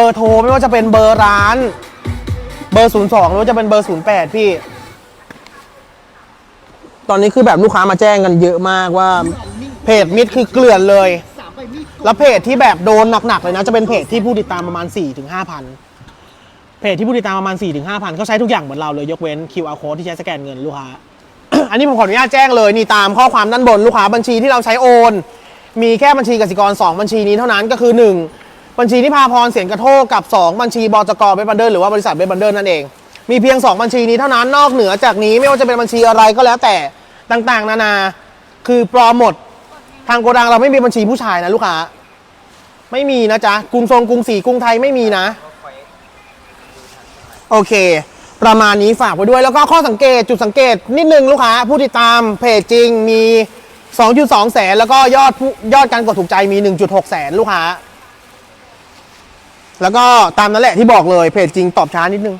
อร์โทรไม่ว่าจะเป็นเบอร์ร้าน เบอร์ 02 หรือว่าจะเป็นเบอร์ 08 พี่ ตอนนี้คือแบบลูกค้ามาแจ้งกันเยอะมากว่า เพจมิดคือเกลื่อนเลย แล้วเพจที่แบบโดนหนักๆเลยนะ จะเป็นเพจที่ผู้ติดตามประมาณ 4-5ถึง5,000เพจที่ผู้ติดตามประมาณ 4-5ถึง5,000เขาใช้ทุกอย่างเหมือนเราเลยยกเว้น QR code ที่ใช้สแกนเงินลูกค้า อันนี้ผมขออนุญาตแจ้งเลยนี่ตามข้อความด้านบนลูกค้าบัญชีที่เราใช้โอน มีแค่บัญชีกสิกร 2 บัญชีนี้เท่านั้นก็คือ 1 บัญชีที่พาพรเสียงกระโทกกับ 2 บัญชีบจกเบบันเดอร์หรือว่าบริษัทเบบันเดอร์นั่นเอง มีเพียง 2 บัญชีนี้เท่านั้นนอกเหนือจากนี้ไม่ว่าจะเป็นบัญชีอะไรก็แล้วแต่ต่างๆ นานาคือปลอมหมดทางโกดังเราไม่มีบัญชีผู้ชายนะลูกค้าไม่มีนะจ๊ะกรุงทรงกรุงศรีกรุงไทยไม่มีนะ โอเค ประมาณนี้ฝากไว้ด้วยแล้วก็ข้อสังเกตจุดสังเกตนิดนึงลูกค้า ผู้ติดตามเพจจริงมี 2.2 แสน แล้วก็ยอดยอดการกดถูกใจมี 1.6 แสนลูกค้า แล้วก็ตามนั้นแหละที่บอกเลยเพจจริงตอบช้านิดนึง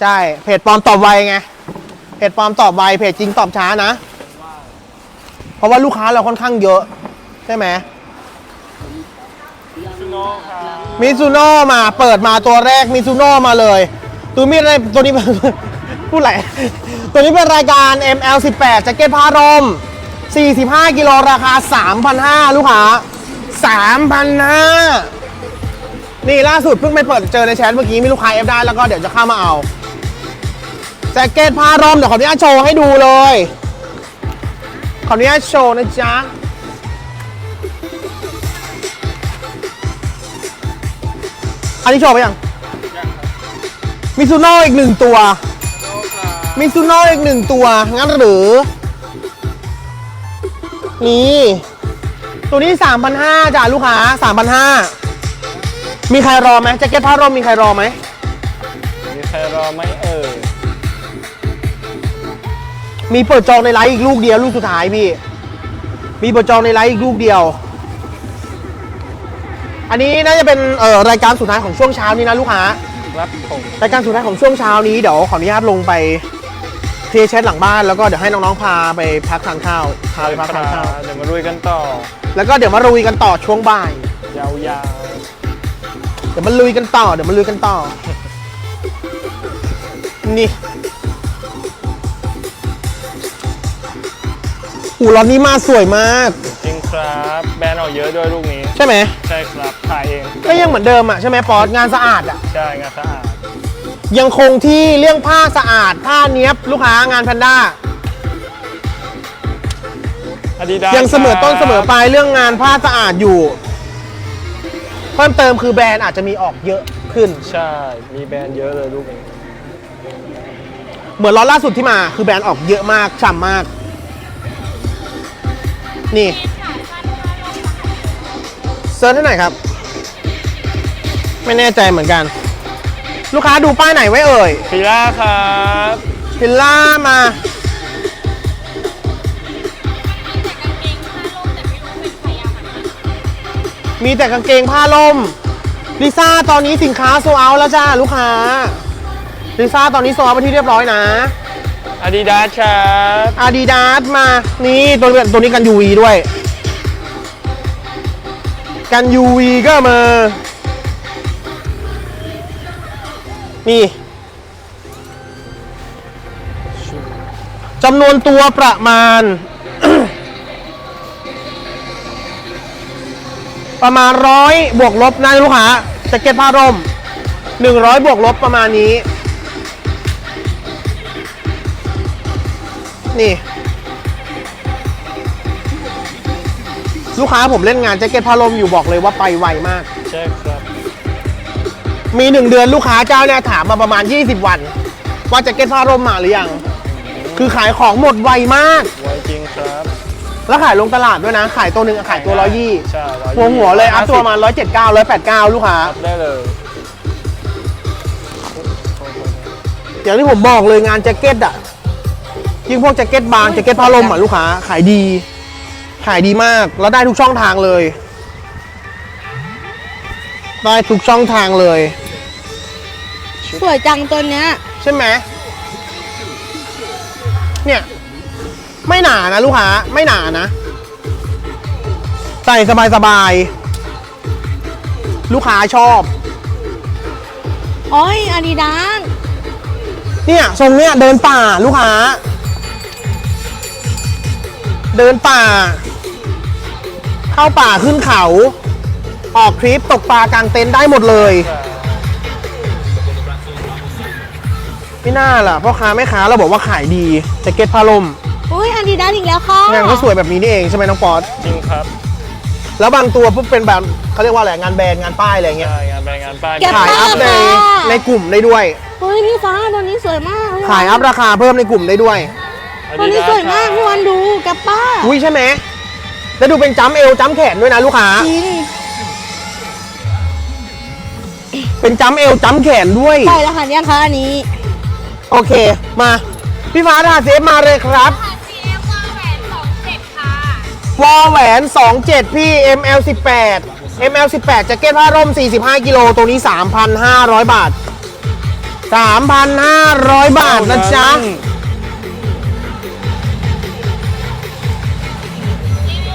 ใช่เพจปลอมตอบไวไงเพจปลอมตอบไวเพจจริงตอบช้านะ เพราะว่าลูกค้าเราค่อนข้างเยอะ ใช่ไหมมิซูโน่มาเปิดมาตัวแรกมิซูโน่มาเลย ตัวมีอะไรตัวนี้พูดไหลตัวนี้เป็นรายการ ML18 แจ็คเก็ตผ้าร่ม45 กิโลราคา 3,500 ลูกค้า 3,500 นี่ล่าสุดเพิ่งไปเปิดเจอในแชทเมื่อกี้มีลูกค้าเอฟได้แล้วก็เดี๋ยวจะเข้ามาเอาแจ็คเก็ตผ้าร่มเดี๋ยวขออนุญาตโชว์ให้ดูเลย ขออนุญาตโชว์นะจ๊ะอันนี้โชว์ไปยังยังครับมิซูโน่อีกหนึ่งตัวซูโน่ครับมิซูโน่อีกหนึ่งตัว งั้นหรือ นี่ ตัวนี้ 3,500จ้ะลูกค้า3,500 มีใครรอไหมแจ็คเก็ตผ้าร่มมีใครรอไหมมีใครรอไหมเอ่ยมีเปิดจองในไลฟ์อีกลูกเดียวลูกสุดท้ายพี่ มีเปิดจองในไลฟ์อีกลูกเดียว อันนี้น่าจะเป็นเอ่อรายการสุดท้ายของช่วงเช้านี้นะลูกค้ารับผมรายการสุดท้ายของช่วงเช้านี้เดี๋ยวขออนุญาตลงไปเคลียร์แชทหลังบ้านแล้วก็เดี๋ยวให้น้องๆพาไปพักทานข้าวพาไปพักทานข้าวเดี๋ยวมาลุยกันต่อ แล้วก็เดี๋ยวมาลุยกันต่อช่วงบ่าย ยาว เดี๋ยวมาลุยกันต่อ เดี๋ยวมาลุยกันต่อ นี่หูร้อนนี้มาสวยมากๆจริงครับ แบรนด์ออกเยอะด้วยลูกนี้ ใช่ไหม ใช่ครับถ่ายเองก็ยังเหมือนเดิมอะใช่ไหมปอดงานสะอาดอะ ใช่งานสะอาด ยังคงที่เรื่องผ้าสะอาด ผ้าเนี้ยบลูกค้างานแพนด้า อาดิดายังเสมอต้นเสมอปลายเรื่องงานผ้าสะอาดอยู่เพิ่มเติมคือแบรนด์อาจจะมีออกเยอะขึ้น ใช่ มีแบรนด์เยอะเลยลูกนี้เหมือนล็อตล่าสุดที่มาคือแบรนด์ออกเยอะมากฉ่ำมาก นี่เซิร์ชให้หน่อยครับ ไม่แน่ใจเหมือนกัน ลูกค้าดูป้ายไหนไว้เอ่ยฟิล่าครับพิลล่ามา มีแต่กางเกงผ้าล่มลิซ่าตอนนี้สินค้าโซเอาแล้วจ้าลูกค้าลิซ่าตอนนี้โซเอาไปนที่เรียบร้อยนะอาดิดาสครับอาดิดาสมา นี่ตัวนี้ตัวนี้กัน UV ด้วย กัน UV ก็มา นี่จำนวนตัวประมาณ ประมาณร้อยบวกลบนะลูกค้าแจ็คเก็ตผ้าร่มหนึ่งร้อยบวกลบประมาณนี้ นี่ ลูกค้าผมเล่นงานแจ็คเก็ตผ้าร่มอยู่บอกเลยว่าไปไวมาก ใช่ครับ มีหนึ่งเดือนลูกค้าเจ้าเนี่ยถามมาประมาณ 20 วัน ว่าแจ็คเก็ตผ้าร่มมาหรือยัง คือขายของหมดไวมาก ไวจริงครับ แล้วขายลงตลาดด้วยนะ ขายตัวหนึ่งขายตัวร้อยยี่ใช่หัวหัวเลยอัพตัวมาร้อยเจ็ดเก้าร้อยแปดเก้าลูกค้า อัพได้เลยอย่างที่ผมบอกเลยงานแจ็คเก็ตอะยิ่งพวกแจ็คเก็ตบางแจ็คเก็ตผ้าร่มอะลูกค้า ขายดี ขายดีมากแล้วได้ทุกช่องทางเลย ได้ทุกช่องทางเลย สวยจังตัวเนี้ย ใช่ไหมเนี่ย ไม่หนานะลูกค้าไม่หนานะ ใส่สบายสบายลูกค้าชอบ โอ้ยอาดิดาสเนี่ยทรงเนี่ยเดินป่าลูกค้า เดินป่า เข้าป่าขึ้นเขา ออกทริปตกปลากลางเต็นท์ได้หมดเลยไม่น่าล่ะพ่อค้าแม่ค้าเราบอกว่าขายดีแจ็คเก็ตผ้าลมอุ้ ยอาดิดาสอีกแล้วค่ะ งานก็สวยแบบนี้นี่เองใช่ไหมน้องปอดจริงครับแล้วบางตัวพวกเป็นแบบเขาเรียกว่าอะไรงานแบรนด์งานป้ายอะไรเงี้ยใช่งานแบรนด์งานป้ายขายอัพในในกลุ่มได้ด้วย เฮ้ยพี่ฟ้าตัวนี้สวยมากขายอัพราคาเพิ่มในกลุ่มได้ด้วย ตัวนี้สวยมากพี่วันดูแกปป้าอุ้ยใช่ไหมแล้วดูเป็นจ้ำเอวจ้ำแขนด้วยนะลูกค้า จริงเป็นจ้ำเอวจ้ำแขนด้วยใช่แล้วค่ะเนี่ยค่ะอันนี้ โอเค มา พี่ฟ้าทาเซฟมาเลยครับ วอแหวน 27 พี่ ML 18 ML 18แจ็คเก็ตผ้าร่ม 45 กิโล ตัวนี้ 3,500 บาท 3,500 บาทนะจ๊ะ รีวิ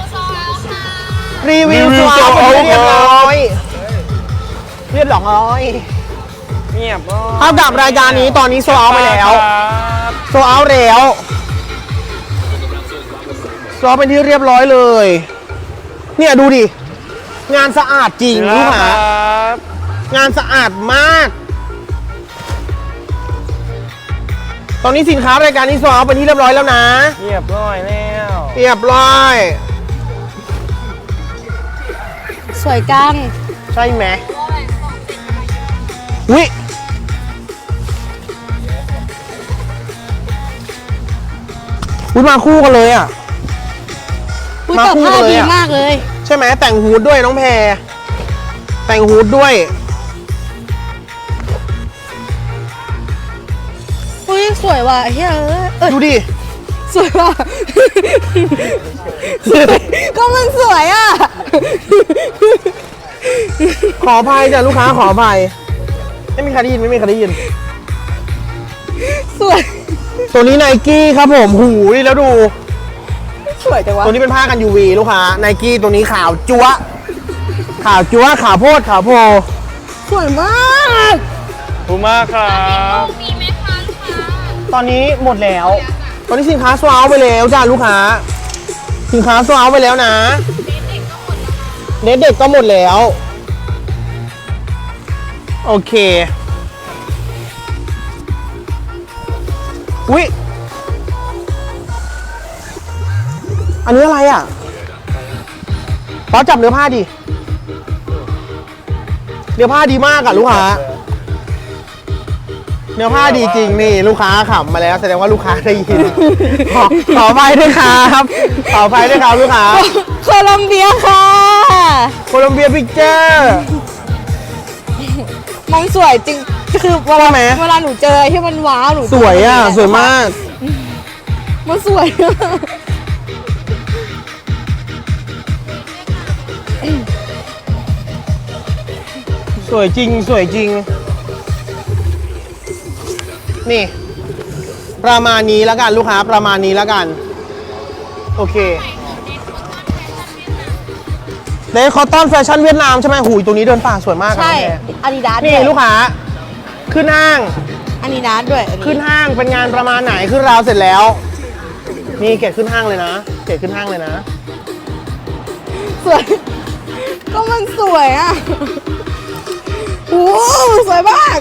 วโซลค่ะรีวิวตัวเอาเรียบร้อยเรียบร้อย เงียบเท่ากับรายการนี้ตอนนี้โซเอาไปแล้ว ครับโซเอาแล้วโซเอาเป็นที่เรียบร้อยเลย เนี่ยดูดิ งานสะอาดจริงลูกคหารับงานสะอาดมาก ตอนนี้สินค้ารายการนี้โซเอาเป็นที่เรียบร้อยแล้วนะเงียบร้อยแล้วเรียบร้อย สวยจังใช่ไหมวิวุ้ยมาคู่กันเลยอะ อุ้ยมาแต่คู่ผ้ากันเลยดีอะ มากเลย ใช่ไหมแต่งฮูดด้วยน้องแพร แต่งฮูดด้วย อุ้ยสวยว่ะเฮ้ยเอ้ยเอ้ยดูดิ สวยว่ะก็มันสวยอะ ขออภัยจ้ะลูกค้าขออภัยไม่มีใครได้ยินไม่มีใครได้ยิน สวย ตัวนี้ไนกี้ครับผมหูยแล้วดู สวยจังวะตัวนี้เป็นผ้ากัน UV ลูกค้าไนกี้ตัวนี้ขาวจั๊วะขาวจั๊วะขาวโพดขาวโพสวยมากภูมาครับมีไหมคะลูกค้าตอนนี้หมดแล้ว ตอนนี้สินค้าสวาวไปแล้วจ้าลูกค้า สินค้าสวาวไปแล้วนะเน็ตเด็กก็หมดแล้ว โอเคอุ้ย อันนี้อะไรอะป๊อปจับเนื้อผ้าดิ เนื้อผ้าดีมากอะลูกค้า เนื้อผ้าดีจริงนี่ ลูกค้าขำมาแล้ว แสดงว่าลูกค้าได้ยิน ขอขออภัยด้วยครับ ขออภัยด้วยครับลูกค้า โคลัมเบียค่ะ โคลอมเบียพิกเจอร์มันสวยจริง คือเวลาใช่ไหมเวลาหนูเจออะไรที่มันว้าวหนูสวยอะ สวยมาก มันสวย สวยจริงสวยจริง นี่ ประมาณนี้แล้วกันลูกค้าประมาณนี้แล้วกัน โอเคเดคอตตอนแฟชั่นเวียดนามใช่ไหมหูยตัวนี้เดินป่าสวยมากครับใช่แม่อาดิดาสนี่ลูกค้าขึ้นห้างอาดิดาสด้วยอันนี้ขึ้นห้างเป็นงานประมาณไหนขึ้นราวเสร็จแล้วนี่เกดขึ้นห้างเลยนะเกดขึ้นห้างเลยนะสวยก็มันสวยอะ โอ้สวยมาก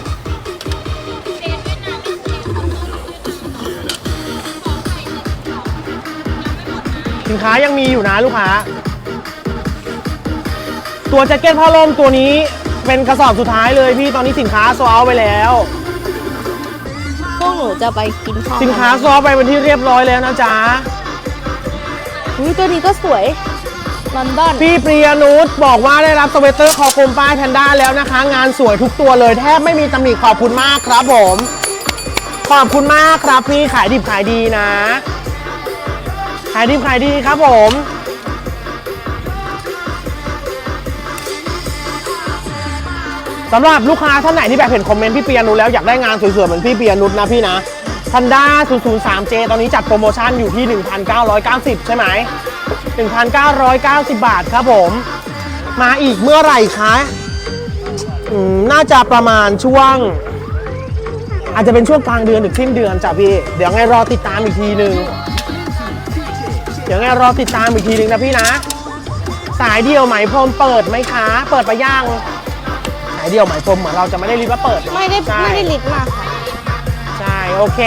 สินค้ายังมีอยู่นะลูกค้า ตัวแจ็คเก็ตผ้าล่มตัวนี้เป็นกระสอบสุดท้ายเลยพี่ตอนนี้สินค้าโซเอาไปแล้ว พวกหนูจะไปกินข้าวสินค้าโซเอาไปเป็นที่เรียบร้อยแล้วนะจ๊ะ อุ้ยตัวนี้ก็สวย ลอนดอน พี่ปริยนุชบอกว่าได้รับสเวตเตอร์คอกลมป้ายแพนด้าแล้วนะคะ งานสวยทุกตัวเลยแทบไม่มีตำหนิขอบคุณมากครับผม ขอบคุณมากครับพี่ขายดิบขายดีนะ ขายดิบขายดีครับผมสำหรับลูกค้าท่านไหนที่แบบเห็นคอมเมนต์พี่เปียนุชแล้วอยากได้งานสวยๆเหมือนพี่เปียนุชนะพี่นะทันด้า 003J ตอนนี้จัดโปรโมชั่นอยู่ที่ 1,990 ใช่ไหม 1,990 บาทครับผม มาอีกเมื่อไหร่คะน่าจะประมาณช่วง อาจจะเป็นช่วงกลางเดือนถึงสิ้นเดือนจ้ะพี่ เดี๋ยวไงรอติดตามอีกทีหนึ่งเดี๋ยวไงรอติดตามอีกทีหนึ่งนะพี่นะ สายเดียวไหมพรมเปิดไหมคะ เปิดไปย่าง สายเดียวไหมพรมเหมือนเราจะไม่ได้รีบว่าเปิดเนอะไม่ได้ใช่ไม่ได้ลิดมากค่ะ ใช่โอเค